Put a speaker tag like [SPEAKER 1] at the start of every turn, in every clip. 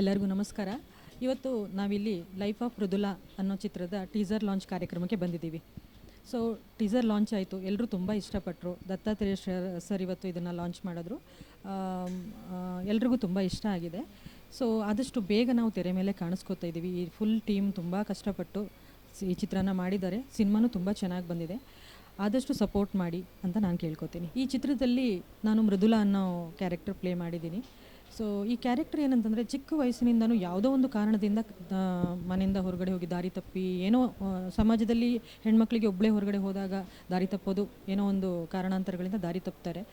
[SPEAKER 1] ಎಲ್ಲರಿಗೂ ನಮಸ್ಕಾರ. ಇವತ್ತು ನಾವಿಲ್ಲಿ ಲೈಫ್ ಆಫ್ ಮೃದುಲಾ ಅನ್ನೋ ಚಿತ್ರದ ಟೀಸರ್ ಲಾಂಚ್ ಕಾರ್ಯಕ್ರಮಕ್ಕೆ ಬಂದಿದ್ದೀವಿ. ಸೊ ಟೀಸರ್ ಲಾಂಚ್ ಆಯಿತು. ಎಲ್ಲರೂ ತುಂಬ ಇಷ್ಟಪಟ್ಟರು ದತ್ತಾತ್ರೇಯ ಸರ್ ಇವತ್ತು ಇದನ್ನು ಲಾಂಚ್ ಮಾಡಿದ್ರು. ಎಲ್ರಿಗೂ ತುಂಬ ಇಷ್ಟ ಆಗಿದೆ. ಸೊ ಆದಷ್ಟು ಬೇಗ ನಾವು ತೆರೆ ಮೇಲೆ ಕಾಣಿಸ್ಕೊತಾ ಇದ್ದೀವಿ ಈ ಫುಲ್ ಟೀಮ್ ತುಂಬ ಕಷ್ಟಪಟ್ಟು ಈ ಚಿತ್ರನ ಮಾಡಿದ್ದಾರೆ. ಸಿನಿಮಾನು ತುಂಬ ಚೆನ್ನಾಗಿ ಬಂದಿದೆ. ಆದಷ್ಟು ಸಪೋರ್ಟ್ ಮಾಡಿ ಅಂತ ನಾನು ಕೇಳ್ಕೊತೀನಿ. ಈ ಚಿತ್ರದಲ್ಲಿ ನಾನು ಮೃದುಲಾ ಅನ್ನೋ ಕ್ಯಾರೆಕ್ಟರ್ ಪ್ಲೇ ಮಾಡಿದ್ದೀನಿ. ಸೊ ಈ ಕ್ಯಾರೆಕ್ಟರ್ ಏನಂತಂದರೆ ಚಿಕ್ಕ ವಯಸ್ಸಿನಿಂದನೂ ಯಾವುದೋ ಒಂದು ಕಾರಣದಿಂದ ಮನೆಯಿಂದ ಹೊರಗಡೆ ಹೋಗಿ ದಾರಿ ತಪ್ಪಿ, ಏನೋ ಸಮಾಜದಲ್ಲಿ ಹೆಣ್ಮಕ್ಳಿಗೆ ಒಬ್ಬಳೇ ಹೊರಗಡೆ ಹೋದಾಗ ದಾರಿ ತಪ್ಪೋದು, ಏನೋ ಒಂದು ಕಾರಣಾಂತರಗಳಿಂದ ದಾರಿ ತಪ್ತಾರೆ.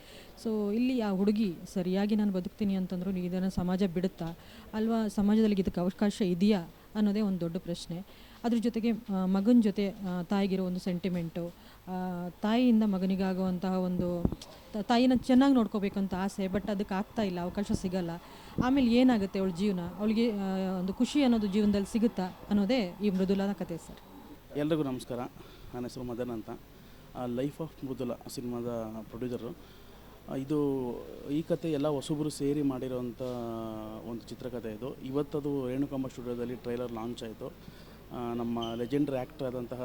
[SPEAKER 1] ಸೊ ಇಲ್ಲಿ ಆ ಹುಡುಗಿ ಸರಿಯಾಗಿ ನಾನು ಬದುಕ್ತೀನಿ ಅಂತಂದ್ರೂ ಇದನ್ನು ಸಮಾಜ ಬಿಡುತ್ತಾ? ಅಲ್ವಾ ಸಮಾಜದಲ್ಲಿ ಇದಕ್ಕೆ ಅವಕಾಶ ಇದೆಯಾ ಅನ್ನೋದೇ ಒಂದು ದೊಡ್ಡ ಪ್ರಶ್ನೆ. ಅದ್ರ ಜೊತೆಗೆ ಮಗನ ಜೊತೆ ತಾಯಿಗಿರೋ ಒಂದು ಸೆಂಟಿಮೆಂಟು ತಾಯಿಯಿಂದ ಮಗನಿಗಾಗುವಂತಹ ಒಂದು ತಾಯಿನ ಚೆನ್ನಾಗಿ ನೋಡ್ಕೋಬೇಕಂತ ಆಸೆ ಬಟ್ ಅದಕ್ಕೆ ಆಗ್ತಾ ಇಲ್ಲ, ಅವಕಾಶ ಸಿಗಲ್ಲ. ಆಮೇಲೆ ಏನಾಗುತ್ತೆ ಅವಳ ಜೀವನ? ಅವಳಿಗೆ ಒಂದು ಖುಷಿ ಅನ್ನೋದು ಜೀವನದಲ್ಲಿ ಸಿಗುತ್ತಾ ಅನ್ನೋದೇ ಈ ಮೃದುಲಾನ ಕತೆ ಸರ್.
[SPEAKER 2] ಎಲ್ರಿಗೂ ನಮಸ್ಕಾರ. ನನ್ನ ಹೆಸರು ಮದನ್ ಅಂತ. ಲೈಫ್ ಆಫ್ ಮೃದುಲ ಸಿನಿಮಾದ ಪ್ರೊಡ್ಯೂಸರು ಇದು ಈ ಕತೆ ಎಲ್ಲ ಹೊಸಬರು ಸೇರಿ ಮಾಡಿರೋಂಥ ಒಂದು ಚಿತ್ರಕಥೆ ಇದು. ಇವತ್ತದು ರೇಣುಕಾಂಬ ಸ್ಟುಡಿಯೋದಲ್ಲಿ ಟ್ರೈಲರ್ ಲಾಂಚ್ ಆಯಿತು. ನಮ್ಮ ಲೆಜೆಂಡ್ರಿ ಆ್ಯಕ್ಟರ್ ಆದಂತಹ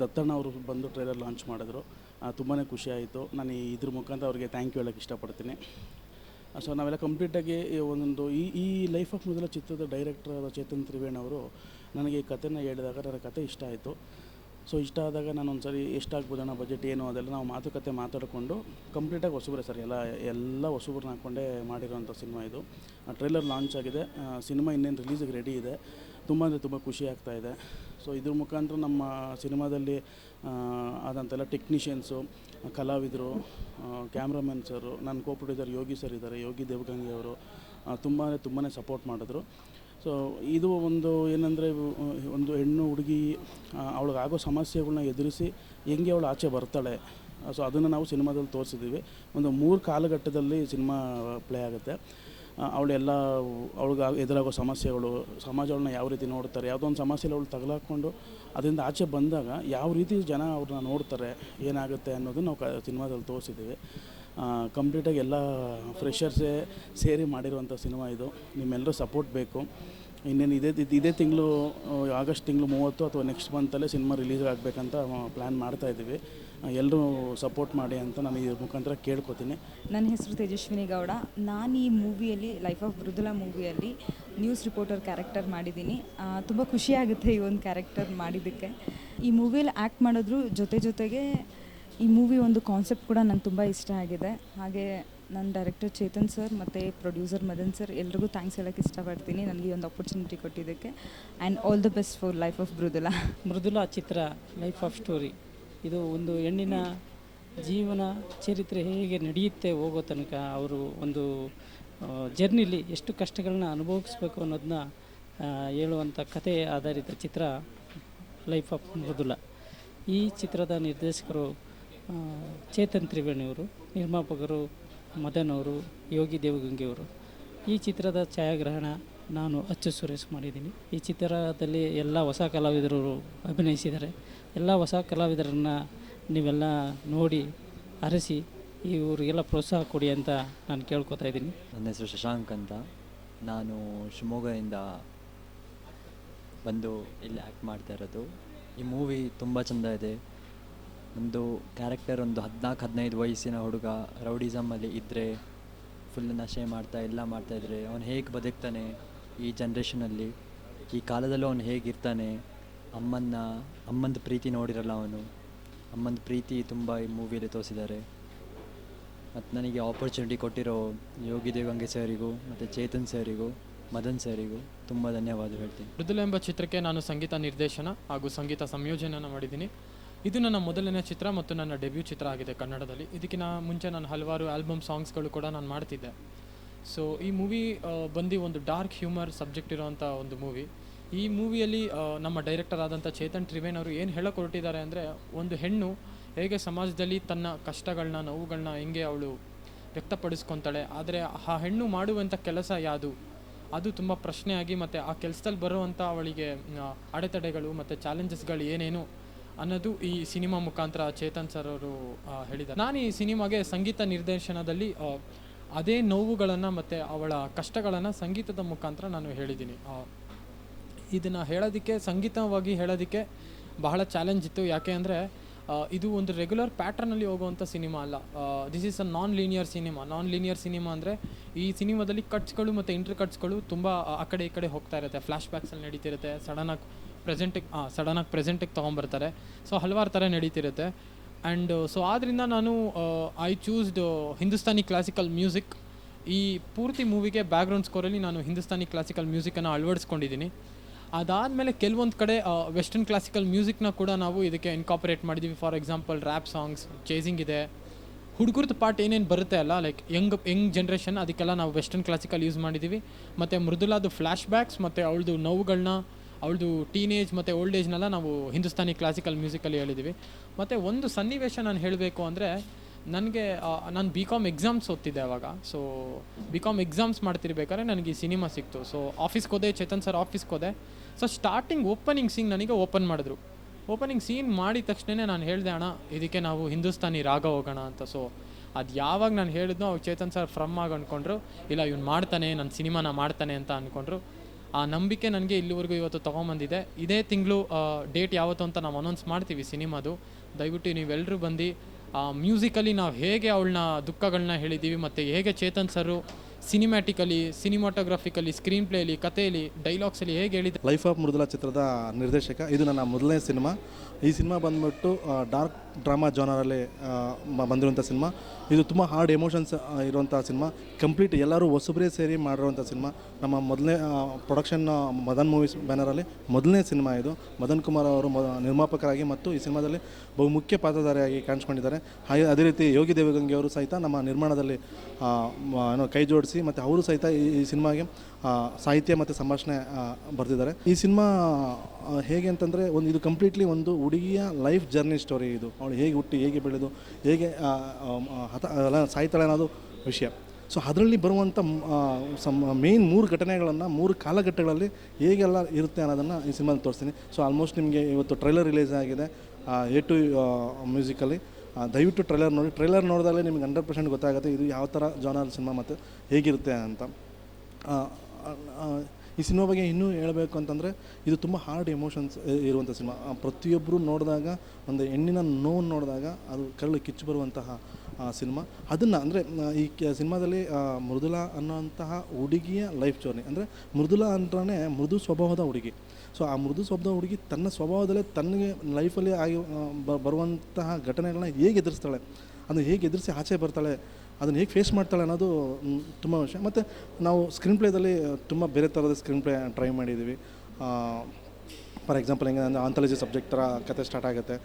[SPEAKER 2] ದತ್ತಣ್ಣ ಅವರು ಬಂದು ಟ್ರೈಲರ್ ಲಾಂಚ್ ಮಾಡಿದ್ರು. ತುಂಬಾ ಖುಷಿ ಆಯಿತು. ನಾನು ಇದ್ರ ಮುಖಾಂತರ ಅವ್ರಿಗೆ ಥ್ಯಾಂಕ್ ಯು ಹೇಳೋಕ್ಕೆ ಇಷ್ಟಪಡ್ತೀನಿ. ಸೊ ನಾವೆಲ್ಲ ಕಂಪ್ಲೀಟಾಗಿ ಒಂದೊಂದು ಈ ಈ ಲೈಫ್ ಆಫ್ ಮೊದಲ ಚಿತ್ರದ ಡೈರೆಕ್ಟರ್ ಆದ ಚೇತನ್ ತ್ರಿವೇಣ್ ಅವರು ನನಗೆ ಈ ಕಥೆನ ಹೇಳಿದಾಗ ನನ್ನ ಕತೆ ಇಷ್ಟ ಆಯಿತು. ಸೊ ಇಷ್ಟ ಆದಾಗ ನಾನು ಒಂದು ಸರಿ ಎಷ್ಟಾಗ್ಬೋದಣ್ಣ ಬಜೆಟ್ ಏನು ಅದೆಲ್ಲ ನಾವು ಮಾತುಕತೆ ಮಾತಾಡಿಕೊಂಡು ಕಂಪ್ಲೀಟಾಗಿ ಹೊಸಬ್ರೆ ಸರ್. ಎಲ್ಲ ಎಲ್ಲ ಹೊಸಬ್ರನ್ನ ಹಾಕ್ಕೊಂಡೇ ಮಾಡಿರೋಂಥ ಸಿನಿಮಾ ಇದು. ಟ್ರೈಲರ್ ಲಾಂಚ್ ಆಗಿದೆ. ಸಿನಿಮಾ ಇನ್ನೇನು ರಿಲೀಸಿಗೆ ರೆಡಿ ಇದೆ. ತುಂಬ ಅಂದರೆ ತುಂಬ ಖುಷಿ ಆಗ್ತಾ ಇದೆ. ಸೊ ಇದ್ರ ಮುಖಾಂತರ ನಮ್ಮ ಸಿನಿಮಾದಲ್ಲಿ ಆದಂತೆಲ್ಲ ಟೆಕ್ನಿಷಿಯನ್ಸು ಕಲಾವಿದರು ಕ್ಯಾಮ್ರಾಮನ್ ಸರು ನನ್ನ ಕೋ ಯೋಗಿ ಸರ್ ಇದ್ದಾರೆ, ಯೋಗಿ ದೇವಗಂಗೆ ಅವರು ತುಂಬ ತುಂಬಾ ಸಪೋರ್ಟ್ ಮಾಡಿದ್ರು. ಸೊ ಇದು ಒಂದು ಏನಂದರೆ, ಒಂದು ಹೆಣ್ಣು ಹುಡುಗಿ ಅವಳಿಗಾಗೋ ಸಮಸ್ಯೆಗಳನ್ನ ಎದುರಿಸಿ ಹೆಂಗೆ ಅವಳು ಆಚೆ ಬರ್ತಾಳೆ. ಸೊ ಅದನ್ನು ನಾವು ಸಿನಿಮಾದಲ್ಲಿ ತೋರಿಸಿದ್ದೀವಿ ಒಂದು ಮೂರು ಕಾಲಘಟ್ಟದಲ್ಲಿ ಸಿನಿಮಾ ಪ್ಲೇ ಆಗುತ್ತೆ. ಅವಳೆಲ್ಲ ಅವಳಿಗೆ ಎದುರಾಗೋ ಸಮಸ್ಯೆಗಳು ಸಮಾಜವನ್ನ ಯಾವ ರೀತಿ ನೋಡ್ತಾರೆ ಯಾವುದೋ ಒಂದು ಸಮಸ್ಯೆಲಿ ಅವಳು ತಗಲಾಕೊಂಡು ಅದರಿಂದ ಆಚೆ ಬಂದಾಗ ಯಾವ ರೀತಿ ಜನ ಅವ್ರನ್ನ ನೋಡ್ತಾರೆ, ಏನಾಗುತ್ತೆ ಅನ್ನೋದು ನಾವು ಕ ಸಿನಿಮಾದಲ್ಲಿ ತೋರಿಸಿದ್ದೀವಿ. ಕಂಪ್ಲೀಟಾಗಿ ಎಲ್ಲ ಫ್ರೆಷರ್ಸೇ ಸೇರಿ ಮಾಡಿರುವಂಥ ಸಿನಿಮಾ ಇದು. ನಿಮ್ಮೆಲ್ಲರೂ ಸಪೋರ್ಟ್ ಬೇಕು. ಇನ್ನೇನು ಇದೇ ಇದ್- ತಿಂಗಳು ಆಗಸ್ಟ್ ತಿಂಗಳು ಮೂವತ್ತು ಅಥವಾ ನೆಕ್ಸ್ಟ್ ಮಂತಲ್ಲೇ ಸಿನಿಮಾ ರಿಲೀಸ್ ಆಗಬೇಕಂತ ಪ್ಲ್ಯಾನ್ ಮಾಡ್ತಾ ಇದ್ದೀವಿ. ಎಲ್ಲರೂ ಸಪೋರ್ಟ್ ಮಾಡಿ ಅಂತ ನಾನು ಇದ್ರ ಮುಖಾಂತರ ಕೇಳ್ಕೊತೀನಿ.
[SPEAKER 3] ನನ್ನ ಹೆಸರು ತೇಜಸ್ವಿನಿ ಗೌಡ. ನಾನು ಈ ಮೂವಿಯಲ್ಲಿ ಲೈಫ್ ಆಫ್ ಮೃದುಲಾ ಮೂವಿಯಲ್ಲಿ ನ್ಯೂಸ್ ರಿಪೋರ್ಟರ್ ಕ್ಯಾರೆಕ್ಟರ್ ಮಾಡಿದ್ದೀನಿ. ತುಂಬ ಖುಷಿಯಾಗುತ್ತೆ ಈ ಒಂದು ಕ್ಯಾರೆಕ್ಟರ್ ಮಾಡಿದ್ದಕ್ಕೆ. ಈ ಮೂವಿಯಲ್ಲಿ ಆ್ಯಕ್ಟ್ ಮಾಡೋದ್ರ ಜೊತೆ ಜೊತೆಗೆ ಈ ಮೂವಿ ಒಂದು ಕಾನ್ಸೆಪ್ಟ್ ಕೂಡ ನಂಗೆ ತುಂಬ ಇಷ್ಟ ಆಗಿದೆ. ಹಾಗೆ ನನ್ನ ಡೈರೆಕ್ಟರ್ ಚೇತನ್ ಸರ್ ಮತ್ತು ಪ್ರೊಡ್ಯೂಸರ್ ಮದನ್ ಸರ್ ಎಲ್ರಿಗೂ ಥ್ಯಾಂಕ್ಸ್ ಹೇಳೋಕ್ಕೆ ಇಷ್ಟಪಡ್ತೀನಿ ನನಗೆ ಈ ಒಂದು ಆಪರ್ಚುನಿಟಿ ಕೊಟ್ಟಿದ್ದಕ್ಕೆ. And all the best for life of Mridula
[SPEAKER 4] Mridula Chitra life of story ಇದು ಒಂದು ಹೆಣ್ಣಿನ ಜೀವನ ಚರಿತ್ರೆ ಹೇಗೆ ನಡೆಯುತ್ತೆ ಹೋಗೋ ತನಕ ಅವರು ಒಂದು ಜರ್ನಿಲಿ ಎಷ್ಟು ಕಷ್ಟಗಳನ್ನ ಅನುಭವಿಸ್ಬೇಕು ಅನ್ನೋದನ್ನ ಹೇಳುವಂಥ ಕತೆ ಆಧಾರಿತ ಚಿತ್ರ ಲೈಫ್ ಆಫ್ ಮೃದುಲಾ. ಈ ಚಿತ್ರದ ನಿರ್ದೇಶಕರು ಚೇತನ್ ತ್ರಿವೇಣಿಯವರು, ನಿರ್ಮಾಪಕರು ಮದನ್ ಅವರು, ಯೋಗಿ ದೇವಗಂಗೆಯವರು ಈ ಚಿತ್ರದ ಛಾಯಾಗ್ರಹಣ ನಾನು ಅಚ್ಚು ಸುರೇಶ್ ಮಾಡಿದ್ದೀನಿ. ಈ ಚಿತ್ರದಲ್ಲಿ ಎಲ್ಲ ಹೊಸ ಕಲಾವಿದರು ಅಭಿನಯಿಸಿದ್ದಾರೆ. ಎಲ್ಲ ಹೊಸ ಕಲಾವಿದರನ್ನು ನೀವೆಲ್ಲ ನೋಡಿ, ಅರಸಿ, ಇವರಿಗೆಲ್ಲ ಪ್ರೋತ್ಸಾಹ ಕೊಡಿ ಅಂತ ನಾನು ಕೇಳ್ಕೊತಾ ಇದ್ದೀನಿ.
[SPEAKER 5] ನನ್ನ ಹೆಸರು ಶಶಾಂಕ್ ಅಂತ. ನಾನು ಶಿವಮೊಗ್ಗದಿಂದ ಬಂದು ಇಲ್ಲಿ ಆ್ಯಕ್ಟ್ ಮಾಡ್ತಾ ಇರೋದು. ಈ ಮೂವಿ ತುಂಬ ಚೆಂದ ಇದೆ. ಒಂದು ಕ್ಯಾರೆಕ್ಟರ್ ಒಂದು ಹದಿನಾಲ್ಕು, ಹದಿನೈದು ವಯಸ್ಸಿನ ಹುಡುಗ ರೌಡಿಸಮಲ್ಲಿ ಇದ್ದರೆ ಫುಲ್ ನಶೆ ಮಾಡ್ತಾ, ಎಲ್ಲ ಮಾಡ್ತಾಯಿದ್ರೆ ಅವನು ಹೇಗೆ ಬದುಕ್ತಾನೆ ಈ ಜನ್ರೇಷನಲ್ಲಿ ಈ ಕಾಲದಲ್ಲೂ ಅವನು ಹೇಗಿರ್ತಾನೆ ಅಮ್ಮನ ಅಮ್ಮಂದು ಪ್ರೀತಿ ನೋಡಿರಲ್ಲ ಅವನು. ಅಮ್ಮಂದು ಪ್ರೀತಿ ತುಂಬ ಈ ಮೂವಿಯಲ್ಲಿ ತೋರಿಸಿದ್ದಾರೆ. ಮತ್ತು ನನಗೆ ಆಪರ್ಚುನಿಟಿ ಕೊಟ್ಟಿರೋ ಯೋಗಿ ದೇವಂಗೆ ಸರಿಗೂ ಮತ್ತು ಚೇತನ್ ಸರಿಗೂ ಮದನ್ ಸರಿಗೂ ತುಂಬ ಧನ್ಯವಾದ ಹೇಳ್ತೀನಿ.
[SPEAKER 6] ಮೃದುಲ ಎಂಬ ಚಿತ್ರಕ್ಕೆ ನಾನು ಸಂಗೀತ ನಿರ್ದೇಶನ ಹಾಗೂ ಸಂಗೀತ ಸಂಯೋಜನೆಯನ್ನು ಮಾಡಿದ್ದೀನಿ. ಇದು ನನ್ನ ಮೊದಲನೇ ಚಿತ್ರ ಮತ್ತು ನನ್ನ ಡೆಬ್ಯೂ ಚಿತ್ರ ಆಗಿದೆ ಕನ್ನಡದಲ್ಲಿ. ಇದಕ್ಕಿಂತ ಮುಂಚೆ ನಾನು ಹಲವಾರು ಆಲ್ಬಮ್ ಸಾಂಗ್ಸ್ಗಳು ಕೂಡ ನಾನು ಮಾಡ್ತಿದ್ದೆ. ಸೊ ಈ ಮೂವಿ ಬಂದು ಒಂದು ಡಾರ್ಕ್ ಹ್ಯೂಮರ್ ಸಬ್ಜೆಕ್ಟ್ ಇರೋವಂಥ ಒಂದು ಮೂವಿ ಈ ಮೂವಿಯಲ್ಲಿ ನಮ್ಮ ಡೈರೆಕ್ಟರ್ ಆದಂಥ ಚೇತನ್ ತ್ರಿವೇನ್ ಅವರು ಏನು ಹೇಳಕ್ಕೆ ಹೊರಟಿದ್ದಾರೆ ಅಂದರೆ, ಒಂದು ಹೆಣ್ಣು ಹೇಗೆ ಸಮಾಜದಲ್ಲಿ ತನ್ನ ಕಷ್ಟಗಳನ್ನ ನೋವುಗಳನ್ನ ಹೆಂಗೆ ಅವಳು ವ್ಯಕ್ತಪಡಿಸ್ಕೊತಾಳೆ, ಆದರೆ ಆ ಹೆಣ್ಣು ಮಾಡುವಂಥ ಕೆಲಸ ಯಾವುದು? ಅದು ತುಂಬ ಪ್ರಶ್ನೆಯಾಗಿ ಮತ್ತು ಆ ಕೆಲಸದಲ್ಲಿ ಬರುವಂಥ ಅವಳಿಗೆ ಅಡೆತಡೆಗಳು ಮತ್ತು ಚಾಲೆಂಜಸ್ಗಳು ಏನೇನು ಅನ್ನೋದು ಈ ಸಿನಿಮಾ ಮುಖಾಂತರ ಚೇತನ್ ಸರ್ ಅವರು ಹೇಳಿದ್ದಾರೆ. ನಾನು ಈ ಸಿನಿಮಾಗೆ ಸಂಗೀತ ನಿರ್ದೇಶನದಲ್ಲಿ ಅದೇ ನೋವುಗಳನ್ನು ಮತ್ತು ಅವಳ ಕಷ್ಟಗಳನ್ನು ಸಂಗೀತದ ಮುಖಾಂತರ ನಾನು ಹೇಳಿದ್ದೀನಿ. ಇದನ್ನು ಹೇಳೋದಕ್ಕೆ, ಸಂಗೀತವಾಗಿ ಹೇಳೋದಕ್ಕೆ ಬಹಳ ಚಾಲೆಂಜ್ ಇತ್ತು. ಯಾಕೆ ಅಂದರೆ ಇದು ಒಂದು ರೆಗ್ಯುಲರ್ ಪ್ಯಾಟ್ರನಲ್ಲಿ ಹೋಗುವಂಥ ಸಿನಿಮಾ ಅಲ್ಲ. This is a non linear cinema non linear cinema ಅಂದರೆ ಈ ಸಿನಿಮಾದಲ್ಲಿ ಕಟ್ಸ್ಗಳು ಮತ್ತು ಇಂಟರ್ ಕಟ್ಸ್ಗಳು ತುಂಬ ಆ ಕಡೆ ಈ ಕಡೆ ಹೋಗ್ತಾ ಇರುತ್ತೆ. ಫ್ಲ್ಯಾಶ್ ಬ್ಯಾಕ್ಸಲ್ಲಿ ನಡೀತಿರುತ್ತೆ. ಸಡನ್ನಾಗಿ ಪ್ರೆಸೆಂಟಿಗೆ ಸಡನ್ನಾಗಿ ಪ್ರೆಸೆಂಟಿಗೆ ತೊಗೊಂಬರ್ತಾರೆ. ಸೊ ಹಲವಾರು ಥರ ನಡೀತಿರುತ್ತೆ. ಆ್ಯಂಡ್ ಸೊ ಆದ್ದರಿಂದ ನಾನು I choosed Hindustani classical music ಈ ಪೂರ್ತಿ ಮೂವಿಗೆ ಬ್ಯಾಕ್ಗ್ರೌಂಡ್ ಸ್ಕೋರಲ್ಲಿ ನಾನು ಹಿಂದೂಸ್ತಾನಿ ಕ್ಲಾಸಿಕಲ್ ಮ್ಯೂಸಿಕನ್ನು ಅಳವಡಿಸ್ಕೊಂಡಿದ್ದೀನಿ. ಅದಾದಮೇಲೆ ಕೆಲವೊಂದು ಕಡೆ ವೆಸ್ಟರ್ನ್ ಕ್ಲಾಸಿಕಲ್ ಮ್ಯೂಸಿಕ್ನ ಕೂಡ ನಾವು ಇದಕ್ಕೆ ಇನ್ಕಾಪರೇಟ್ ಮಾಡಿದ್ದೀವಿ for example rap songs chasing ಇದೆ. ಹುಡುಗರದ್ದು ಪಾರ್ಟ್ ಏನೇನು ಬರುತ್ತೆ ಅಲ್ಲ ಲೈಕ್ ಯಂಗ್ ಯಂಗ್ ಜನ್ರೇಷನ್ ಅದಕ್ಕೆಲ್ಲ ನಾವು ವೆಸ್ಟರ್ನ್ ಕ್ಲಾಸಿಕಲ್ ಯೂಸ್ ಮಾಡಿದ್ದೀವಿ ಮತ್ತು ಮೃದುಲಾದ ಫ್ಲ್ಯಾಶ್ ಬ್ಯಾಕ್ಸ್ ಮತ್ತು ಅವಳದು ನೋವುಗಳನ್ನ ಅವಳದು ಟೀನೇಜ್ ಮತ್ತು ಓಲ್ಡ್ ಏಜ್ನೆಲ್ಲ ನಾವು ಹಿಂದೂಸ್ತಾನಿ ಕ್ಲಾಸಿಕಲ್ ಮ್ಯೂಸಿಕಲ್ಲಿ ಹೇಳಿದ್ದೀವಿ ಮತ್ತು ಒಂದು ಸನ್ನಿವೇಶ ನಾನು ಹೇಳಬೇಕು ಅಂದರೆ ನನಗೆ ನಾನು ಬಿ ಕಾಮ್ ಎಕ್ಸಾಮ್ಸ್ ಓದ್ತಿದ್ದೆ ಅವಾಗ. ಸೊ ಬಿ ಕಾಮ್ ಎಕ್ಸಾಮ್ಸ್ ಮಾಡ್ತಿರ್ಬೇಕಾದ್ರೆ ನನಗೆ ಈ ಸಿನಿಮಾ ಸಿಕ್ತು. ಸೊ ಆಫೀಸ್ಗೆ ಹೋದೆ, ಚೇತನ್ ಸರ್ ಆಫೀಸ್ಗೆ ಹೋದೆ. ಸೊ ಸ್ಟಾರ್ಟಿಂಗ್ ಓಪನಿಂಗ್ ಸೀನ್ ನನಗೆ ಓಪನ್ ಮಾಡಿದ್ರು. ಓಪನಿಂಗ್ ಸೀನ್ ಮಾಡಿದ ತಕ್ಷಣ ನಾನು ಹೇಳಿದೆ, ಅಣ್ಣ, ಇದಕ್ಕೆ ನಾವು ಹಿಂದೂಸ್ತಾನಿ ರಾಗ ಹೋಗೋಣ ಅಂತ. ಸೊ ಅದು ಯಾವಾಗ ನಾನು ಹೇಳಿದ್ನೋ ಅವಾಗ ಚೇತನ್ ಸರ್ ಫ್ರಮ್ ಆಗಿ ಅಂದ್ಕೊಂಡ್ರು ಇಲ್ಲ, ಇವ್ನು ಮಾಡ್ತಾನೆ ನನ್ನ ಸಿನಿಮಾನ ಮಾಡ್ತಾನೆ ಅಂತ ಅಂದ್ಕೊಂಡ್ರು ಆ ನಂಬಿಕೆ ನನಗೆ ಇಲ್ಲಿವರೆಗೂ ಇವತ್ತು ತೊಗೊಂಬಂದಿದೆ. ಇದೇ ತಿಂಗಳು ಡೇಟ್ ಯಾವತ್ತು ಅಂತ ನಾವು ಅನೌನ್ಸ್ ಮಾಡ್ತೀವಿ ಸಿನಿಮಾದು. ದಯವಿಟ್ಟು ನೀವೆಲ್ಲರೂ ಬಂದು ಮ್ಯೂಸಿಕಲಿ ನಾವು ಹೇಗೆ ಅವಳನ್ನ ದುಃಖಗಳನ್ನ ಹೇಳಿದ್ದೀವಿ, ಮತ್ತು ಹೇಗೆ ಚೇತನ್ ಸರು ಸಿನಿಮ್ಯಾಟಿಕಲಿ ಸಿನಿಮಾಟೋಗ್ರಫಿಕಲಿ ಸ್ಕ್ರೀನ್ ಪ್ಲೇಲಿ ಕಥೆಯಲ್ಲಿ ಡೈಲಾಗ್ಸಲ್ಲಿ ಹೇಗೆ ಹೇಳಿದೆ
[SPEAKER 7] ಲೈಫ್ ಆಫ್ ಮೃದುಲಾ ಚಿತ್ರದ ನಿರ್ದೇಶಕ. ಇದು ನನ್ನ ಮೊದಲನೇ ಸಿನಿಮಾ. ಈ ಸಿನಿಮಾ ಬಂದ್ಬಿಟ್ಟು ಡಾರ್ಕ್ ಡ್ರಾಮಾ ಜೋನರಲ್ಲಿ ಬಂದಿರುವಂಥ ಸಿನಿಮಾ. ಇದು ತುಂಬ ಹಾರ್ಡ್ ಎಮೋಷನ್ಸ್ ಇರುವಂಥ ಸಿನಿಮಾ. ಕಂಪ್ಲೀಟ್ ಎಲ್ಲರೂ ಹೊಸಬ್ರೇ ಸೇರಿ ಮಾಡಿರುವಂಥ ಸಿನಿಮಾ. ನಮ್ಮ ಮೊದಲನೇ ಪ್ರೊಡಕ್ಷನ್ ಮದನ್ ಮೂವೀಸ್ ಬ್ಯಾನರಲ್ಲಿ ಮೊದಲನೇ ಸಿನಿಮಾ ಇದು. ಮದನ್ ಕುಮಾರ್ ಅವರು ನಿರ್ಮಾಪಕರಾಗಿ ಮತ್ತು ಈ ಸಿನಿಮಾದಲ್ಲಿ ಬಹುಮುಖ್ಯ ಪಾತ್ರಧಾರಿಯಾಗಿ ಕಾಣಿಸ್ಕೊಂಡಿದ್ದಾರೆ. ಹಾಗೆ ಅದೇ ರೀತಿ ಯೋಗಿ ದೇವಗಂಗೆ ಅವರು ಸಹಿತ ನಮ್ಮ ನಿರ್ಮಾಣದಲ್ಲಿ ಏನೋ ಕೈ ಜೋಡಿಸಿ ಮತ್ತು ಅವರು ಸಹಿತ ಈ ಈ ಸಿನಿಮಾಗೆ ಸಾಹಿತ್ಯ ಮತ್ತು ಸಂಭಾಷಣೆ ಬರೆದಿದ್ದಾರೆ. ಈ ಸಿನಿಮಾ ಹೇಗೆ ಅಂತಂದರೆ ಒಂದು ಇದು ಕಂಪ್ಲೀಟ್ಲಿ ಒಂದು ಹುಡುಗಿಯ ಲೈಫ್ ಜರ್ನಿ ಸ್ಟೋರಿ ಇದು. ಅವಳು ಹೇಗೆ ಹುಟ್ಟಿ, ಹೇಗೆ ಬೆಳೆದು, ಹೇಗೆ ಹತ ಸಾಯ್ತಾಳೆ ಅನ್ನೋದು ವಿಷಯ. ಸೊ ಅದರಲ್ಲಿ ಬರುವಂಥ ಸಮ್ ಮೇನ್ ಮೂರು ಘಟನೆಗಳನ್ನು, ಮೂರು ಕಾಲಘಟ್ಟಗಳಲ್ಲಿ ಹೇಗೆಲ್ಲ ಇರುತ್ತೆ ಅನ್ನೋದನ್ನು ಈ ಸಿನಿಮಾದಲ್ಲಿ ತೋರಿಸ್ತೀನಿ. ಸೊ ಆಲ್ಮೋಸ್ಟ್ ನಿಮಗೆ ಇವತ್ತು ಟ್ರೈಲರ್ ರಿಲೀಸ್ ಆಗಿದೆ ಎ ಟು ಮ್ಯೂಸಿಕಲ್ಲಿ ದಯವಿಟ್ಟು ಟ್ರೈಲರ್ ನೋಡಿ. ಟ್ರೈಲರ್ ನೋಡಿದಾಗಲೇ ನಿಮ್ಗೆ ಹಂಡ್ರೆಡ್ ಪರ್ಸೆಂಟ್ ಗೊತ್ತಾಗುತ್ತೆ ಇದು ಯಾವ ಥರ ಜಾನರ್ ಸಿನಿಮಾ ಮತ್ತು ಹೇಗಿರುತ್ತೆ ಅಂತ. ಈ ಸಿನಿಮಾ ಬಗ್ಗೆ ಇನ್ನೂ ಹೇಳಬೇಕು ಅಂತಂದರೆ ಇದು ತುಂಬ ಹಾರ್ಡ್ ಎಮೋಷನ್ಸ್ ಇರುವಂಥ ಸಿನಿಮಾ ಪ್ರತಿಯೊಬ್ಬರು ನೋಡಿದಾಗ, ಒಂದು ಹೆಣ್ಣಿನ ನೋವು ನೋಡಿದಾಗ ಅದು ಕರಳು ಕಿಚ್ಚು ಬರುವಂತಹ ಸಿನಿಮಾ. ಅದನ್ನು ಅಂದರೆ ಈ ಸಿನಿಮಾದಲ್ಲಿ ಮೃದುಲಾ ಅನ್ನೋಂತಹ ಹುಡುಗಿಯ ಲೈಫ್ ಜರ್ನಿ. ಅಂದರೆ ಮೃದುಲಾ ಅಂದ್ರೆ ಮೃದು ಸ್ವಭಾವದ ಹುಡುಗಿ. ಸೊ, ಆ ಮೃದು ಸ್ವಭಾವದ ಹುಡುಗಿ ತನ್ನ ಸ್ವಭಾವದಲ್ಲೇ ತನಗೆ ಲೈಫಲ್ಲಿ ಆಗಿ ಬರುವಂತಹ ಘಟನೆಗಳನ್ನ ಹೇಗೆ ಎದುರಿಸ್ತಾಳೆ, ಅದನ್ನು ಹೇಗೆ ಎದುರಿಸಿ ಆಚೆ ಬರ್ತಾಳೆ, ಅದನ್ನು ಹೇಗೆ ಫೇಸ್ ಮಾಡ್ತಾಳೆ ಅನ್ನೋದು ತುಂಬ ವಿಷಯ. ಮತ್ತು ನಾವು ಸ್ಕ್ರೀನ್ ಪ್ಲೇದಲ್ಲಿ ತುಂಬ ಬೇರೆ ಥರದ ಸ್ಕ್ರೀನ್ ಪ್ಲೇ ಟ್ರೈ ಮಾಡಿದ್ದೀವಿ ಫಾರ್ ಎಕ್ಸಾಂಪಲ್ ಹೆಂಗೆ ಅಂದರೆ ಆಂಥಾಲಜಿ ಸಬ್ಜೆಕ್ಟ್ ಥರ ಕತೆ ಸ್ಟಾರ್ಟ್ ಆಗುತ್ತೆ.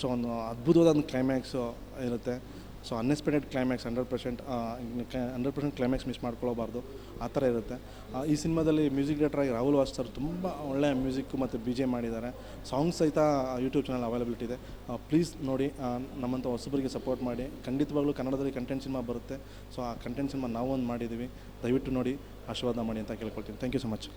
[SPEAKER 7] ಸೊ ಒಂದು ಅದ್ಭುತವಾದ ಒಂದು ಕ್ಲೈಮ್ಯಾಕ್ಸು ಇರುತ್ತೆ. So unexpected climax hundred percent hundred percent climax miss ಮಾಡ್ಕೊಳ್ಳಬಾರ್ದು ಆ ಥರ ಇರುತ್ತೆ. ಈ ಸಿನಿಮಾದಲ್ಲಿ ಮ್ಯೂಸಿಕ್ ಡೈರೆಕ್ಟರಾಗಿ ರಾಹುಲ್ ವಾಸ್ ಸರ್ ತುಂಬ ಒಳ್ಳೆಯ ಮ್ಯೂಸಿಕ್ ಮತ್ತು ಬಿ ಜೆ ಮಾಡಿದ್ದಾರೆ. ಸಾಂಗ್ಸ್ ಸಹಿತ ಯೂಟ್ಯೂಬ್ ಚಾನಲ್ ಅವೈಲಬಿಲಿಟಿ ಇದೆ. ಪ್ಲೀಸ್ ನೋಡಿ ನಮ್ಮಂಥ ಹೊಸಬರಿಗೆ ಸಪೋರ್ಟ್ ಮಾಡಿ. ಖಂಡಿತವಾಗ್ಲೂ ಕನ್ನಡದಲ್ಲಿ ಕಂಟೆಂಟ್ ಸಿನಿಮಾ ಬರುತ್ತೆ. ಸೊ ಆ ಕಂಟೆಂಟ್ ಸಿನಿಮಾ ನಾವು ಒಂದು ಮಾಡಿದ್ದೀವಿ ದಯವಿಟ್ಟು ನೋಡಿ, ಆಶೀರ್ವಾದ ಮಾಡಿ ಅಂತ ಕೇಳ್ಕೊಳ್ತೀನಿ. Thank you so much